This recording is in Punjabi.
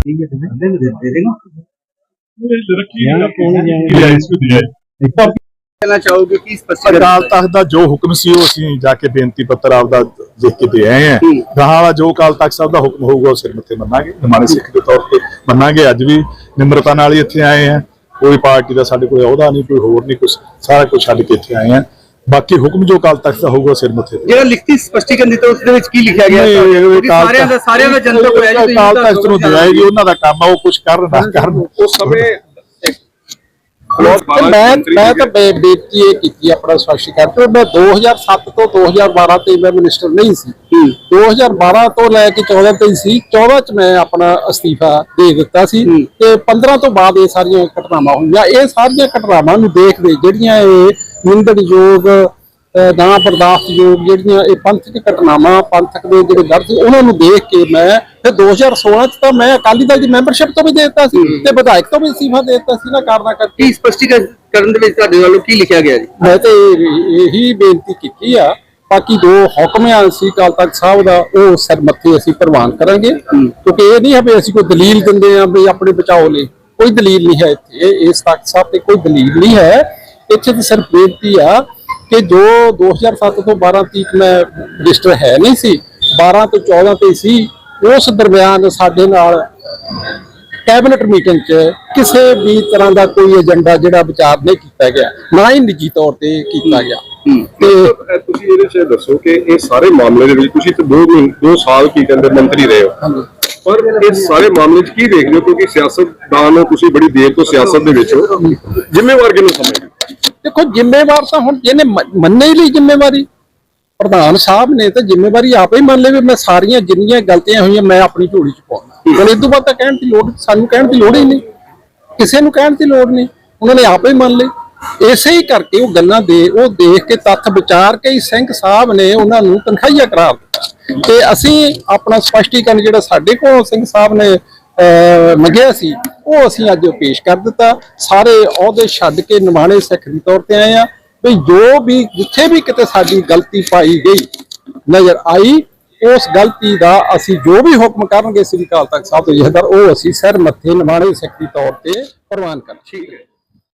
ठीक है तुम्हें दे दे दे देगा कहना चाहोगे कि स्पष्टीकरण ਅਕਾਲ ਤਖਤ ਦਾ ਜੋ ਹੁਕਮ ਸੀ ਉਹ ਅਸੀਂ ਜਾ ਕੇ ਬੇਨਤੀ ਪੱਤਰ ਆਪਦਾ ਲਿਖ ਕੇ ਦੇ ਆਏ ਹਾਂ ਗਾਹਾਂ ਵਾਲਾ ਜੋ ਅਕਾਲ ਤਖਤ ਸਾਹਿਬ ਦਾ ਹੁਕਮ ਹੋਊਗਾ ਉਹ ਸਿਰ ਮੱਥੇ ਮੰਨਾਂਗੇ ਨਿਮਾਣੇ ਸਿੱਖ ਦੇ ਤੌਰ ਤੇ ਮੰਨਾਂਗੇ ਅੱਜ ਵੀ ਨਿਮਰਤਾ ਨਾਲ ਹੀ ਇੱਥੇ ਆਏ ਹਾਂ ਕੋਈ ਪਾਰਟੀ ਦਾ ਸਾਡੇ ਕੋਲ ਅਹੁਦਾ ਨਹੀਂ ਕੋਈ ਹੋਰ ਨਹੀਂ ਕੁਝ ਸਾਰਾ ਕੁਝ ਛੱਡ ਕੇ ਇੱਥੇ ਆਏ ਹਾਂ ਬਾਕੀ ਹੁਕਮ ਜੋ ਅਕਾਲ ਤਖਤ ਦਾ ਹੋਊਗਾ ਸਿਰ ਮੱਥੇ ਤੇ। ਜਿਹੜਾ ਲਿਖਤੀ ਸਪਸ਼ਟੀਕਰਨ ਦਿੱਤਾ ਉਸ ਦੇ ਵਿੱਚ ਕੀ ਲਿਖਿਆ ਗਿਆ? ਸਾਰਿਆਂ ਦਾ ਸਾਰਿਆਂ ਦਾ ਜਨਤਕ ਹੋਇਆ ਜੀ ਅਕਾਲ ਤਖਤ ਨੂੰ ਜੀ ਉਹਨਾਂ ਦਾ ਕੰਮ ਆ ਉਹ ਕੁਝ ਕਰਨ ਨਾ ਕਰਨ। ਉਸ ਸਮੇਂ ਤੇ ਮੈਂ ਮੈਂ ਤਾਂ ਬੇ- ਬੇਨਤੀ ਇਹ ਕੀਤੀ ਆਪਣਾ ਸਪਸ਼ਟੀਕਰਨ ਕਿ ਮੈਂ 2007 ਤੋਂ 2012 ਤੇ ਮੈਂ ਮਿਨਿਸਟਰ ਨਹੀਂ ਸੀ। 2012 ਤੋਂ ਲੈ ਕੇ 14 ਤੱਕ ਸੀ 14 ਚ ਮੈਂ ਆਪਣਾ ਅਸਤੀਫਾ ਦੇ ਦਿੱਤਾ ਸੀ ਤੇ 15 ਤੋਂ ਬਾਅਦ ਇਹ ਸਾਰੀਆਂ ਘਟਨਾਵਾਂ ਹੋਈਆਂ। ਇਹ ਸਾਰੀਆਂ ਘਟਨਾਵਾਂ ਨੂੰ ਦੇਖਦੇ ਜਿਹੜੀਆਂ ਇਹ ਨਿੰਦਣਯੋਗ ਨਾ ਬਰਦਾਸ਼ਤਯੋਗ ਜਿਹੜੀਆਂ ਇਹ ਪੰਥਕ ਘਟਨਾਵਾਂ ਪੰਥਕ ਦੇ ਜਿਹੜੇ ਦਰਦ ਉਹਨਾਂ ਨੂੰ ਦੇਖ ਕੇ ਮੈਂ ਫਿਰ 2016 ਚ ਤਾਂ ਮੈਂ ਅਕਾਲੀ ਦਲ ਦੀ ਮੈਂਬਰਸ਼ਿਪ ਤੋਂ ਵੀ ਦੇ ਦਿੱਤਾ ਸੀ ਤੇ ਵਿਧਾਇਕ ਤੋਂ ਵੀ ਅਸਤੀਫਾ ਦੇ ਦਿੱਤਾ ਸੀ ਨਾ ਕਾਰਨਾ ਕਰਕੇ। ਸਪਸ਼ਟੀਕਰਨ ਦੇ ਵਿੱਚ ਤੁਹਾਡੇ ਵੱਲੋਂ ਕੀ ਲਿਖਿਆ ਗਿਆ ਜੀ? ਮੈਂ ਤੇ ਇਹ- ਬੇਨਤੀ ਕੀਤੀ ਆ ਬਾਕੀ ਜੋ ਹੁਕਮ ਆ ਸੀ ਅਕਾਲ ਤਖਤ ਸਾਹਿਬ ਦਾ ਉਹ ਸਿਰ ਮੱਥੇ ਅਸੀਂ ਪ੍ਰਵਾਨ ਕਰਾਂਗੇ। ਕਿਉਂਕਿ ਇਹ ਨਹੀਂ ਹੈ ਵੀ ਅਸੀਂ ਕੋਈ ਦਲੀਲ ਦਿੰਦੇ ਆ ਵੀ ਆਪਣੇ ਬਚਾਓ ਲਈ ਕੋਈ ਦਲੀਲ ਨਹੀਂ ਹੈ ਇੱਥੇ। ਇਸ ਤਖਤ ਸਾਹਿਬ ਤੇ ਕੋਈ ਦਲੀਲ ਨਹੀਂ ਹੈ। ਇੱਥੇ ਤਾਂ ਸਿਰਫ ਬੇਨਤੀ ਆ ਕਿ ਜੋ 2007 ਤੋਂ 12 ਤੱਕ ਮੈਂ ਰਜਿਸਟਰ ਹੈ ਨਹੀਂ ਸੀ 12 ਤੋਂ 14 ਤੇ ਸੀ ਉਸ ਦਰਮਿਆਨ ਸਾਡੇ ਨਾਲ ਕੈਬਨਿਟ ਮੀਟਿੰਗ 'ਚ ਕਿਸੇ ਵੀ ਤਰ੍ਹਾਂ ਦਾ ਕੋਈ ਏਜੰਡਾ ਜਿਹੜਾ ਵਿਚਾਰ ਨਹੀਂ ਕੀਤਾ ਗਿਆ ਨਾ ਹੀ ਨਿੱਜੀ ਤੌਰ ਤੇ ਕੀਤਾ ਗਿਆ। ਤੇ ਤੁਸੀਂ ਇਹਦੇ ਚ ਦੱਸੋ ਕਿ ਇਹ ਸਾਰੇ ਮਾਮਲੇ ਦੇ ਵਿੱਚ ਤੁਸੀਂ ਤਾਂ 2 2 ਸਾਲ ਕੀ ਕਹਿੰਦੇ ਮੰਤਰੀ ਰਹੇ ਹੋ। ਪਰ ਇਸ ਸਾਰੇ ਮਾਮਲੇ 'ਚ ਕੀ ਦੇਖਦੇ ਹੋ? ਕਿਉਂਕਿ ਸਿਆਸਤਦਾਨ ਤੁਸੀਂ ਬੜੀ ਦੇਰ ਤੋਂ ਸਿਆਸਤ ਦੇ ਵਿੱਚ ਹੋ। ਜ਼ਿੰਮੇਵਾਰ ਕਿਹਨੂੰ ਸਮਝਦੇ? ਦੇਖੋ ਜ਼ਿੰਮੇਵਾਰ ਤਾਂ ਹੁਣ ਜਿਹਨੇ ਮੰਨੇ ਹੀ ਲਈ ਜ਼ਿੰਮੇਵਾਰੀ। ਪ੍ਰਧਾਨ ਸਾਹਿਬ ਨੇ ਤਾਂ ਜ਼ਿੰਮੇਵਾਰੀ ਆਪੇ ਹੀ ਮੰਨ ਲਈ ਵੀ ਮੈਂ ਸਾਰੀਆਂ ਜਿੰਨੀਆਂ ਗਲਤੀਆਂ ਹੋਈਆਂ ਮੈਂ ਆਪਣੀ ਝੋਲੀ ਚ ਪਾਉਣਾ। ਹੁਣ ਇਸ ਤੋਂ ਬਾਅਦ ਤਾਂ ਕਹਿਣ ਦੀ ਲੋੜ, ਸਾਨੂੰ ਕਹਿਣ ਦੀ ਲੋੜ ਹੀ ਨਹੀਂ। ਕਿਸੇ ਨੂੰ ਕਹਿਣ ਦੀ ਲੋੜ ਨਹੀਂ। ਉਹਨਾਂ ਨੇ ਆਪੇ ਹੀ ਮੰਨ ਲਈ। ਇਸੇ ਹੀ ਕਰਕੇ ਉਹ ਗੱਲਾਂ ਦੇ, ਉਹ ਦੇਖ ਕੇ ਤੱਥ ਵਿਚਾਰ ਕੇ ਹੀ ਸਿੰਘ ਸਾਹਿਬ ਨੇ ਉਹਨਾਂ ਨੂੰ ਤਨਖਾਹੀਆ ਕਰਾਰ ਦਿੱਤਾ। ਤੇ ਅਸੀਂ ਆਪਣਾ ਸਪਸ਼ਟੀਕਰਨ ਜਿਹੜਾ ਸਾਡੇ ਕੋਲ ਸਿੰਘ ਸਾਹਿਬ ਨੇ ਮੰਗਿਆ ਸੀ। ਉਹ ਅਸੀਂ ਅੱਜ ਪੇਸ਼ ਕਰ ਦਿੱਤਾ। ਸਾਰੇ ਅਹੁਦੇ ਛੱਡ ਕੇ ਨਿਮਾਣੇ ਸਿੱਖ ਦੇ ਤੌਰ ਤੇ ਆਏ ਆ ਵੀ ਜੋ ਵੀ ਜਿੱਥੇ ਵੀ ਕਿਤੇ ਸਾਡੀ ਗਲਤੀ ਪਾਈ ਗਈ ਨਜ਼ਰ ਆਈ, ਉਸ ਗਲਤੀ ਦਾ ਅਸੀਂ ਜੋ ਵੀ ਹੁਕਮ ਕਰਨਗੇ, ਸ੍ਰੀ ਅਕਾਲ ਤਖਤ ਸਾਹਿਬ ਤੋਂ ਜਹਦਰ ਉਹ ਅਸੀਂ ਸਿਰ ਮੱਥੇ ਨਿਮਾਣੇ ਸਿੱਖ ਦੀ ਤੌਰ ਤੇ ਪ੍ਰਵਾਨ ਕਰਾਂਗੇ। ਠੀਕ ਹੈ।